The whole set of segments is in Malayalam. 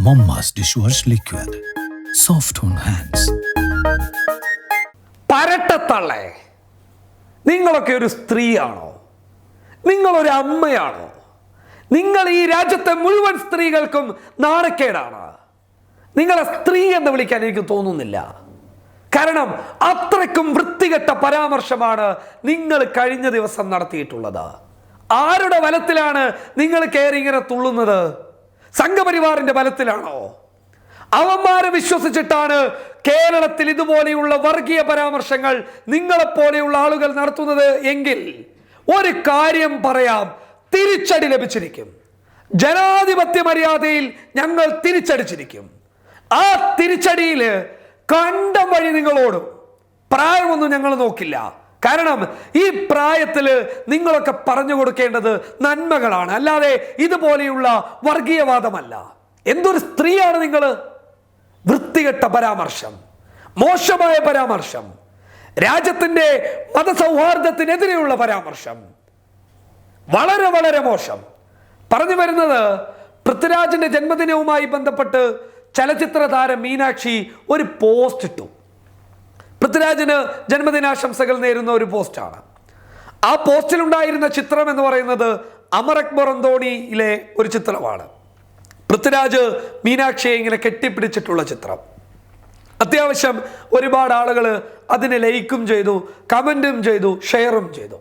Momma's wash liquid soft on hands പരട്ടത്തള്ളേ. നിങ്ങളൊക്കെ ഒരു സ്ത്രീയാണോ? നിങ്ങളൊരു അമ്മയാണോ? നിങ്ങൾ ഈ രാജ്യത്തെ മുഴുവൻ സ്ത്രീകൾക്കും നാണക്കേടാണ്. നിങ്ങളെ സ്ത്രീ എന്ന് വിളിക്കാൻ എനിക്ക് തോന്നുന്നില്ല. കാരണം അത്രയ്ക്കും വൃത്തികെട്ട പരാമർശമാണ് നിങ്ങൾ കഴിഞ്ഞ ദിവസം നടത്തിയിട്ടുള്ളത്. ആരുടെ വലത്തിലാണ് നിങ്ങൾ കയറി ഇങ്ങനെ തുള്ളുന്നത്? സംഘപരിവാറിന്റെ ബലത്തിലാണോ? അവന്മാരെ വിശ്വസിച്ചിട്ടാണ് കേരളത്തിൽ ഇതുപോലെയുള്ള വർഗീയ പരാമർശങ്ങൾ നിങ്ങളെപ്പോലെയുള്ള ആളുകൾ നടത്തുന്നത് എങ്കിൽ ഒരു കാര്യം പറയാം. തിരിച്ചടി ലഭിച്ചിരിക്കും. ജനാധിപത്യ മര്യാദയിൽ ഞങ്ങൾ തിരിച്ചടിച്ചിരിക്കും. ആ തിരിച്ചടിയിൽ കണ്ടം വഴി നിങ്ങളോടും പ്രായമൊന്നും ഞങ്ങൾ നോക്കില്ല. കാരണം ഈ പ്രായത്തിൽ നിങ്ങളൊക്കെ പറഞ്ഞു കൊടുക്കേണ്ടത് നന്മകളാണ്. അല്ലാതെ ഇതുപോലെയുള്ള വർഗീയവാദമല്ല. എന്തൊരു സ്ത്രീയാണ് നിങ്ങൾ വൃത്തികെട്ട പരാമർശം. മോശമായ പരാമർശം. രാജ്യത്തിന്റെ മതസൗഹാർദ്ദത്തിനെതിരെയുള്ള പരാമർശം. വളരെ വളരെ മോശം. പറഞ്ഞു വരുന്നത് പൃഥ്വിരാജിന്റെ ജന്മദിനവുമായി ബന്ധപ്പെട്ട് ചലച്ചിത്ര താരം മീനാക്ഷി ഒരു പോസ്റ്റ് ഇട്ടു പൃഥ്വിരാജിന് ജന്മദിനാശംസകൾ നേരുന്ന ഒരു പോസ്റ്റാണ്. ആ പോസ്റ്റിലുണ്ടായിരുന്ന ചിത്രം എന്ന് പറയുന്നത് അമർ അക്ബർ അന്തോണിയിലെ ഒരു ചിത്രമാണ്. പൃഥ്വിരാജ് മീനാക്ഷിയെ ഇങ്ങനെ കെട്ടിപ്പിടിച്ചിട്ടുള്ള ചിത്രം. അത്യാവശ്യം ഒരുപാട് ആളുകൾ അതിനെ ലൈക്കും ചെയ്തു കമന്റും ചെയ്തു ഷെയറും ചെയ്തു.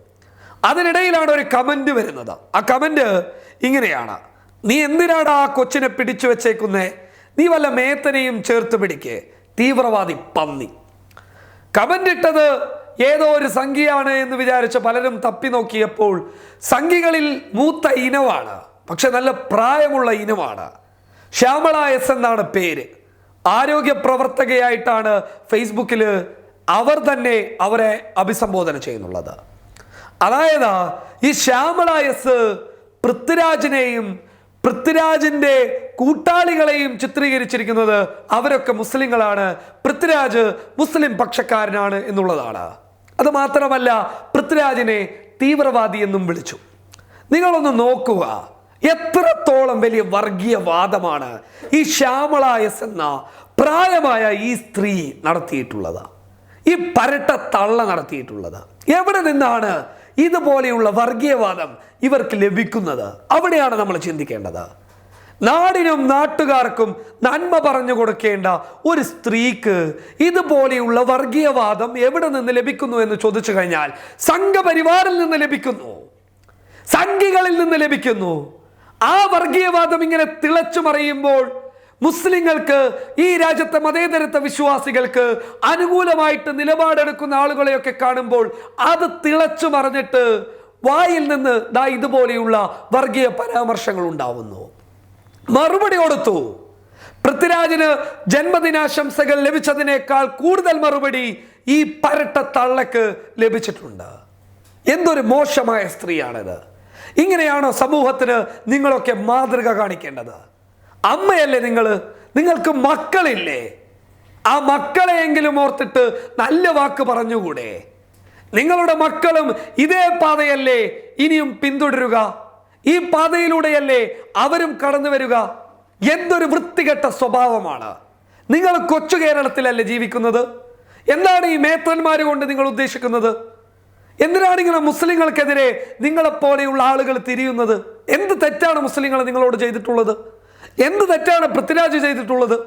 അതിനിടയിലാണ് ഒരു കമന്റ് വരുന്നത്. ആ കമന്റ് ഇങ്ങനെയാണ്. നീ എന്തിനാണ് ആ കൊച്ചിനെ പിടിച്ചു വെച്ചേക്കുന്നേ? നീ വല്ല മേത്തനെയും ചേർത്ത് പിടിക്കേ. തീവ്രവാദി പന്നി. കമന്റ് ഇട്ടത് ഏതോ ഒരു സംഖ്യയാണ് എന്ന് വിചാരിച്ച പലരും തപ്പി നോക്കിയപ്പോൾ സംഖ്യകളിൽ മൂത്ത ഇനമാണ് പക്ഷെ നല്ല പ്രായമുള്ള ഇനമാണ്. ശ്യാമള എസ് എന്നാണ് പേര്. ആരോഗ്യ പ്രവർത്തകയായിട്ടാണ് ഫേസ്ബുക്കിൽ അവർ തന്നെ അവരെ അഭിസംബോധന ചെയ്യുന്നുള്ളത്. അതായത് ഈ ശ്യാമള എസ് പൃഥ്വിരാജിനെയും പൃഥ്വിരാജിന്റെ കൂട്ടാളികളെയും ചിത്രീകരിച്ചിരിക്കുന്നത് അവരൊക്കെ മുസ്ലിങ്ങളാണ്. പൃഥ്വിരാജ് മുസ്ലിം പക്ഷക്കാരനാണ് എന്നുള്ളതാണ്. അത് മാത്രമല്ല പൃഥ്വിരാജിനെ തീവ്രവാദി എന്നും വിളിച്ചു. നിങ്ങളൊന്ന് നോക്കുക എത്രത്തോളം വലിയ വർഗീയവാദമാണ് ഈ ശ്യാമള എസ് എന്ന പ്രായമായ ഈ സ്ത്രീ നടത്തിയിട്ടുള്ളത്. ഈ പരട്ട തള്ള നടത്തിയിട്ടുള്ളത്. എവിടെ നിന്നാണ് ഇതുപോലെയുള്ള വർഗീയവാദം ഇവർക്ക് ലഭിക്കുന്നത്? അവിടെയാണ് നമ്മൾ ചിന്തിക്കേണ്ടത്. നാടിനും നാട്ടുകാർക്കും നന്മ പറഞ്ഞു കൊടുക്കേണ്ട ഒരു സ്ത്രീക്ക് ഇതുപോലെയുള്ള വർഗീയവാദം എവിടെ നിന്ന് ലഭിക്കുന്നു എന്ന് ചോദിച്ചു കഴിഞ്ഞാൽ സംഘപരിവാറിൽ നിന്ന് ലഭിക്കുന്നു. സംഘികളിൽ നിന്ന് ലഭിക്കുന്നു. ആ വർഗീയവാദം ഇങ്ങനെ തിളച്ചു മറിയുമ്പോൾ മുസ്ലിങ്ങൾക്ക് ഈ രാജ്യത്തെ മതേതരത്വ വിശ്വാസികൾക്ക് അനുകൂലമായിട്ട് നിലപാടെടുക്കുന്ന ആളുകളെയൊക്കെ കാണുമ്പോൾ അത് തിളച്ചു മറിഞ്ഞിട്ട് വായിൽ നിന്ന് ദാ ഇതുപോലെയുള്ള വർഗീയ പരാമർശങ്ങൾ ഉണ്ടാവുന്നു. മറുപടി കൊടുത്തു. പൃഥ്വിരാജിന് ജന്മദിനാശംസകൾ ലഭിച്ചതിനേക്കാൾ കൂടുതൽ മറുപടി ഈ പരട്ട തള്ളക്ക് ലഭിച്ചിട്ടുണ്ട്. എന്തൊരു മോശമായ സ്ത്രീയാണിത്. ഇങ്ങനെയാണോ സമൂഹത്തിന് നിങ്ങളൊക്കെ മാതൃക കാണിക്കേണ്ടത്? അമ്മയല്ലേ നിങ്ങൾ നിങ്ങൾക്ക് മക്കളില്ലേ? ആ മക്കളെയെങ്കിലും ഓർത്തിട്ട് നല്ല വാക്ക് പറഞ്ഞുകൂടെ? നിങ്ങളുടെ മക്കളും ഇതേ പാതയല്ലേ ഇനിയും പിന്തുടരുക? ഈ പാതയിലൂടെയല്ലേ അവരും കടന്നു വരിക? എന്തൊരു വൃത്തികെട്ട സ്വഭാവമാണ്. നിങ്ങൾ കൊച്ചു കേരളത്തിലല്ലേ ജീവിക്കുന്നത്? എന്താണ് ഈ മേത്തന്മാർ കൊണ്ട് നിങ്ങൾ ഉദ്ദേശിക്കുന്നത്? എന്തിനാണ് ഇങ്ങനെ മുസ്ലിങ്ങൾക്കെതിരെ നിങ്ങളെപ്പോലെയുള്ള ആളുകൾ തിരിയുന്നത്? എന്ത് തെറ്റാണ് മുസ്ലിങ്ങൾ നിങ്ങളോട് ചെയ്തിട്ടുള്ളത്? എന്ത് തെറ്റാണ് പൃഥ്വിരാജ് ചെയ്തിട്ടുള്ളത്?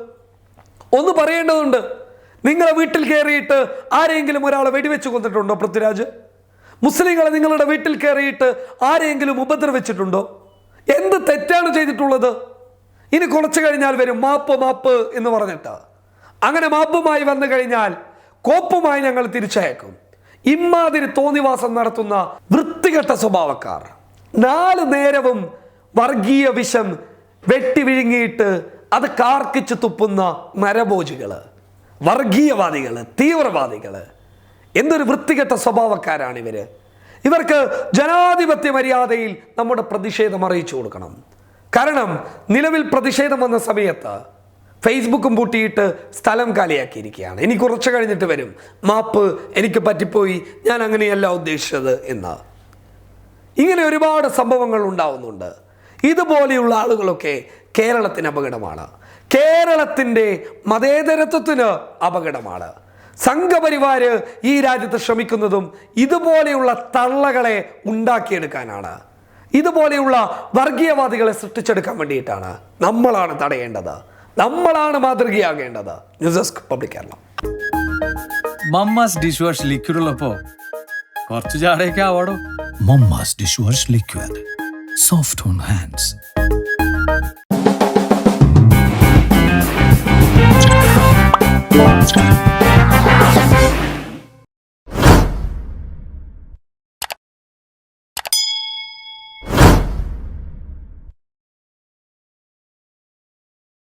ഒന്ന് പറയേണ്ടതുണ്ട്. നിങ്ങളെ വീട്ടിൽ കയറിയിട്ട് ആരെങ്കിലും ഒരാളെ വെടിവെച്ച് കൊന്നിട്ടുണ്ടോ പൃഥ്വിരാജ്? മുസ്ലിങ്ങളെ നിങ്ങളുടെ വീട്ടിൽ കയറിയിട്ട് ആരെയെങ്കിലും ഉപദ്രവിച്ചിട്ടുണ്ടോ? എന്ത് തെറ്റാണ് ചെയ്തിട്ടുള്ളത്? ഇനി കുറച്ചു കഴിഞ്ഞാൽ വരും മാപ്പ് മാപ്പ് എന്ന് പറഞ്ഞിട്ട്. അങ്ങനെ മാപ്പുമായി വന്നു കഴിഞ്ഞാൽ കോപ്പുമായി ഞങ്ങൾ തിരിച്ചയക്കും. ഇമ്മാതിരി തോന്നിവാസം നടത്തുന്ന വൃത്തികെട്ട സ്വഭാവക്കാർ. നാല് നേരവും വർഗീയ വിഷം വെട്ടി വിഴുങ്ങിയിട്ട് അത് കാർക്കിച്ച് തുപ്പുന്ന നരഭോജികൾ വർഗീയവാദികൾ തീവ്രവാദികൾ. എന്തൊരു വൃത്തികെട്ട സ്വഭാവക്കാരാണ് ഇവർ ഇവർക്ക് ജനാധിപത്യ മര്യാദയിൽ നമ്മുടെ പ്രതിഷേധം അറിയിച്ചു കൊടുക്കണം. കാരണം നിലവിൽ പ്രതിഷേധം വന്ന സമയത്ത് ഫേസ്ബുക്കും പൂട്ടിയിട്ട് സ്ഥലം കാലിയാക്കിയിരിക്കുകയാണ്. ഇനി കുറച്ച് കഴിഞ്ഞിട്ട് വരും. മാപ്പ് എനിക്ക് പറ്റിപ്പോയി ഞാൻ അങ്ങനെയല്ല ഉദ്ദേശിച്ചത് എന്ന്. ഇങ്ങനെ ഒരുപാട് സംഭവങ്ങൾ ഉണ്ടാവുന്നുണ്ട്. ഇതുപോലെയുള്ള ആളുകളൊക്കെ കേരളത്തിന് അപകടമാണ്. കേരളത്തിന്റെ മതേതരത്വത്തിന് അപകടമാണ്. സംഘപരിവാര് ഈ രാജ്യത്ത് ശ്രമിക്കുന്നതും ഇതുപോലെയുള്ള തള്ളകളെ ഉണ്ടാക്കിയെടുക്കാനാണ്. ഇതുപോലെയുള്ള വർഗീയവാദികളെ സൃഷ്ടിച്ചെടുക്കാൻ വേണ്ടിയിട്ടാണ് നമ്മളാണ് തടയേണ്ടത്. നമ്മളാണ് മാതൃകയാകേണ്ടത്. News desk public Keralam. Mamma's dish wash liquid ഉള്ളപ്പോ കുറച്ച് ചാടേക്ക് ആവാടോ? Mamma's Mama's dishwash liquid. Soft on hands.